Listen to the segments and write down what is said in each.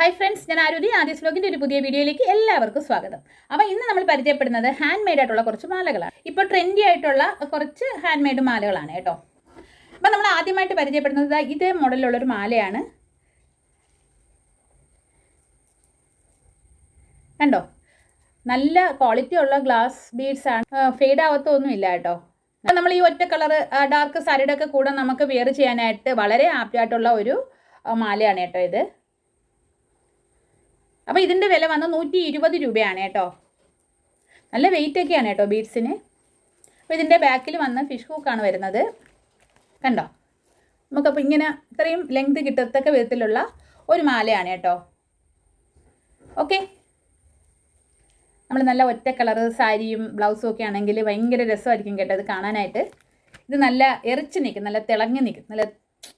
Hi friends ഞാൻ ആരുതി. ആദ്യ സ്ലോഗിന്റെ ഒരു പുതിയ വീഡിയോയിലേക്ക് എല്ലാവർക്കും സ്വാഗതം. അപ്പോൾ ഇന്ന് നമ്മൾ പരിചയപ്പെടുന്നത് ഹാൻഡ് മെയ്ഡ് ആയിട്ടുള്ള കുറച്ച് മാലകളാണ്. ഇപ്പോൾ ട്രെൻഡി ആയിട്ടുള്ള കുറച്ച് ഹാൻഡ് മെയ്ഡ് മാലകളാണ് കേട്ടോ. അപ്പോൾ നമ്മൾ ആദ്യമായിട്ട് പരിചയപ്പെടുന്നത് ഇതേ മോഡലിലുള്ളൊരു മാലയാണ്. കണ്ടോ? നല്ല ക്വാളിറ്റി ഉള്ള ഗ്ലാസ് ബീഡ്സ് ആണ്. ഫെയ്ഡ് ആവത്തൊന്നും ഇല്ല കേട്ടോ. നമ്മൾ ഈ ഒറ്റ കളർ ഡാർക്ക് സാരിയുടെ ഒക്കെ കൂടെ നമുക്ക് വെയർ ചെയ്യാനായിട്ട് വളരെ ആപ്റ്റായിട്ടുള്ള ഒരു മാലയാണ് കേട്ടോ ഇത്. അപ്പോൾ ഇതിന്റെ വില വന്ന് നൂറ്റി ഇരുപത് രൂപയാണ് കേട്ടോ. നല്ല വെയിറ്റ് ഒക്കെയാണ് കേട്ടോ ബീഡ്സിന്. അപ്പോൾ ഇതിന്റെ ബാക്കിൽ വന്ന് ഫിഷ് ഹൂക്കാണ് വരുന്നത്. കണ്ടോ? നമുക്കപ്പോൾ ഇങ്ങനെ ഇത്രയും ലെങ്ത് കിട്ടത്തക്ക വിധത്തിലുള്ള ഒരു മാലയാണ് കേട്ടോ. ഓക്കെ നമ്മൾ നല്ല ഒറ്റ കളറ് സാരിയും ബ്ലൗസും ഒക്കെ ആണെങ്കിൽ ഭയങ്കര രസമായിരിക്കും കേട്ടോ ഇത് കാണാനായിട്ട്. ഇത് നല്ല എറിച്ച് നിൽക്കും നല്ല തിളങ്ങി നിൽക്കും നല്ല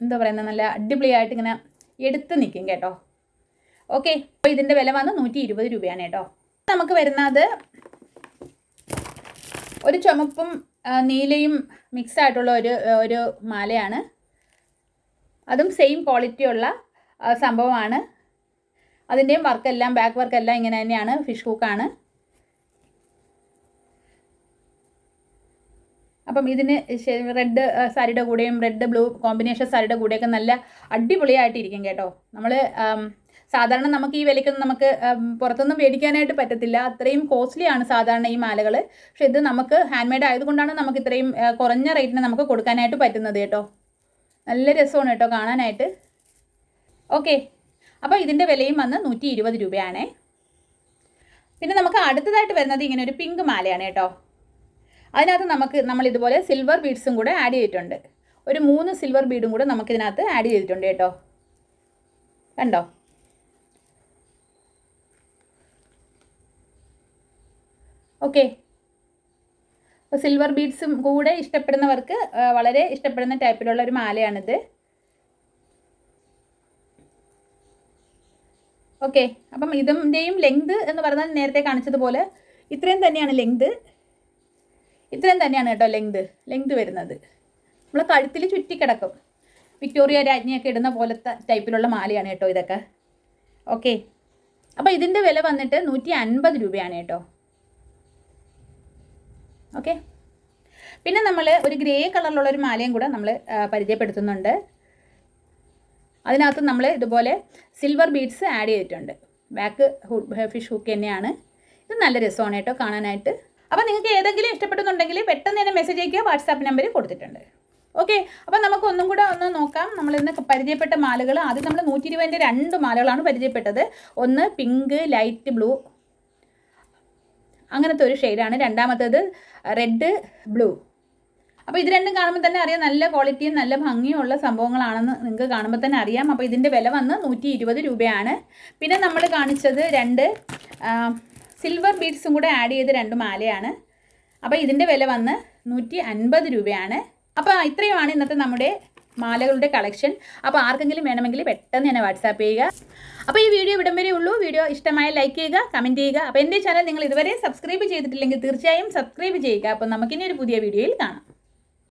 എന്താ പറയുന്നത് നല്ല അടിപൊളിയായിട്ട് ഇങ്ങനെ എടുത്ത് നിൽക്കും കേട്ടോ. ഓക്കെ അപ്പോൾ ഇതിന്റെ വില വന്ന് നൂറ്റി ഇരുപത് രൂപയാണ് കേട്ടോ. നമുക്ക് വരുന്നത് ഒരു ചുമപ്പും നീലയും മിക്സ് ആയിട്ടുള്ള ഒരു ഒരു മാലയാണ്. അതും സെയിം ക്വാളിറ്റി ഉള്ള ആ, സംഭവമാണ്. അതിന്റെയും വർക്കെല്ലാം ബാക്ക് വർക്കെല്ലാം ഇങ്ങനെ തന്നെയാണ് ഫിഷ് ഹൂക്കാണ് അപ്പം ഇതിന് റെഡ് സാരിയുടെ കൂടെയും റെഡ് ബ്ലൂ കോമ്പിനേഷൻ സാരിയുടെ കൂടെയൊക്കെ നല്ല അടിപൊളിയായിട്ടിരിക്കും കേട്ടോ. നമ്മൾ സാധാരണ നമുക്ക് ഈ വിലയ്ക്കൊന്നും നമുക്ക് പുറത്തൊന്നും മേടിക്കാനായിട്ട് പറ്റത്തില്ല. അത്രയും കോസ്റ്റ്ലി ആണ് സാധാരണ ഈ മാലകൾ പക്ഷെ ഇത് നമുക്ക് ഹാൻഡ് മെയ്ഡ് ആയതുകൊണ്ടാണ് നമുക്ക് ഇത്രയും കുറഞ്ഞ റേറ്റിന് നമുക്ക് കൊടുക്കാനായിട്ട് പറ്റുന്നത് കേട്ടോ. നല്ല രസമാണ് കേട്ടോ കാണാനായിട്ട്. ഓക്കെ അപ്പോൾ ഇതിന്റെ വിലയും വന്ന് നൂറ്റി ഇരുപത് രൂപയാണേ. പിന്നെ നമുക്ക് അടുത്തതായിട്ട് വരുന്നത് ഇങ്ങനെ ഒരു പിങ്ക് മാലയാണ് കേട്ടോ. അതിനകത്ത് നമുക്ക് നമ്മൾ ഇതുപോലെ സിൽവർ ബീഡ്സും കൂടെ ആഡ് ചെയ്തിട്ടുണ്ട്. ഒരു മൂന്ന് സിൽവർ ബീഡും കൂടെ നമുക്കിതിനകത്ത് ആഡ് ചെയ്തിട്ടുണ്ട് കേട്ടോ. കണ്ടോ? ഓക്കെ അപ്പോൾ സിൽവർ ബീഡ്സും കൂടെ ഇഷ്ടപ്പെടുന്നവർക്ക് വളരെ ഇഷ്ടപ്പെടുന്ന ടൈപ്പിലുള്ള ഒരു മാലയാണിത്. ഓക്കെ അപ്പം ഇതിന്റെയും ലെങ്ത് എന്ന് പറഞ്ഞാൽ നേരത്തെ കാണിച്ചതുപോലെ ഇത്രയും തന്നെയാണ് ലെങ്ത് ഇത്രയും തന്നെയാണ് കേട്ടോ ലെങ്ത് ലെങ്ത് വരുന്നത്. നമ്മൾ കഴുത്തിൽ ചുറ്റിക്കിടക്കും. വിക്ടോറിയ രാജ്ഞിയൊക്കെ ഇടുന്ന പോലത്തെ ടൈപ്പിലുള്ള മാലയാണ് കേട്ടോ ഇതൊക്കെ. ഓക്കെ അപ്പോൾ ഇതിന്റെ വില വന്നിട്ട് നൂറ്റി അൻപത് രൂപയാണ് കേട്ടോ. ഓക്കെ പിന്നെ നമ്മൾ ഒരു ഗ്രേ കളറിലുള്ള ഒരു മാലയും കൂടെ നമ്മൾ പരിചയപ്പെടുത്തുന്നുണ്ട്. അതിനകത്ത് നമ്മൾ ഇതുപോലെ സിൽവർ ബീഡ്സ് ആഡ് ചെയ്തിട്ടുണ്ട്. ബാക്ക് ഫിഷ് ഹുക്ക് തന്നെയാണ്. ഇത് നല്ല രസമാണ് കേട്ടോ കാണാനായിട്ട്. അപ്പോൾ നിങ്ങൾക്ക് ഏതെങ്കിലും ഇഷ്ടപ്പെടുന്നുണ്ടെങ്കിൽ പെട്ടെന്ന് തന്നെ മെസ്സേജ് അയക്കുക വാട്സാപ്പ് നമ്പർ കൊടുത്തിട്ടുണ്ട്. ഓക്കെ അപ്പം നമുക്ക് ഒന്നും കൂടെ ഒന്ന് നോക്കാം. നമ്മൾ ഇന്ന് പരിചയപ്പെട്ട മാലകൾ ആദ്യം നമ്മൾ നൂറ്റി ഇരുപതിന്റെ രണ്ട് മാലകളാണ് പരിചയപ്പെട്ടത്. ഒന്ന് പിങ്ക് ലൈറ്റ് ബ്ലൂ അങ്ങനത്തെ ഒരു ഷെയ്ഡാണ്. രണ്ടാമത്തേത് റെഡ് ബ്ലൂ. അപ്പോൾ ഇത് രണ്ടും കാണുമ്പോൾ തന്നെ അറിയാം നല്ല ക്വാളിറ്റിയും നല്ല ഭംഗിയുള്ള സംഭവങ്ങളാണെന്ന് നിങ്ങൾക്ക് കാണുമ്പോൾ തന്നെ അറിയാം. അപ്പോൾ ഇതിന്റെ വില വന്ന് നൂറ്റി ഇരുപത് രൂപയാണ്. പിന്നെ നമ്മൾ കാണിച്ചത് രണ്ട് സിൽവർ ബീഡ്സും കൂടെ ആഡ് ചെയ്ത് രണ്ട് മാലയാണ്. അപ്പോൾ ഇതിന്റെ വില വന്ന് നൂറ്റി അൻപത് രൂപയാണ്. അപ്പോൾ ഇത്രയുമാണ് ഇന്നത്തെ നമ്മുടെ മാലകളുടെ കളക്ഷൻ. അപ്പോൾ ആർക്കെങ്കിലും വേണമെങ്കിൽ പെട്ടെന്ന് തന്നെ വാട്സാപ്പ് ചെയ്യുക. അപ്പോൾ ഈ വീഡിയോ ഇവിടം വരെ ഉള്ളൂ. വീഡിയോ ഇഷ്ടമായ ലൈക്ക് ചെയ്യുക കമന്റ് ചെയ്യുക. അപ്പോൾ എന്റെ ചാനൽ നിങ്ങൾ ഇതുവരെ സബ്സ്ക്രൈബ് ചെയ്തിട്ടില്ലെങ്കിൽ തീർച്ചയായും സബ്സ്ക്രൈബ് ചെയ്യുക. അപ്പോൾ നമുക്കിനി ഒരു പുതിയ വീഡിയോയിൽ കാണാം.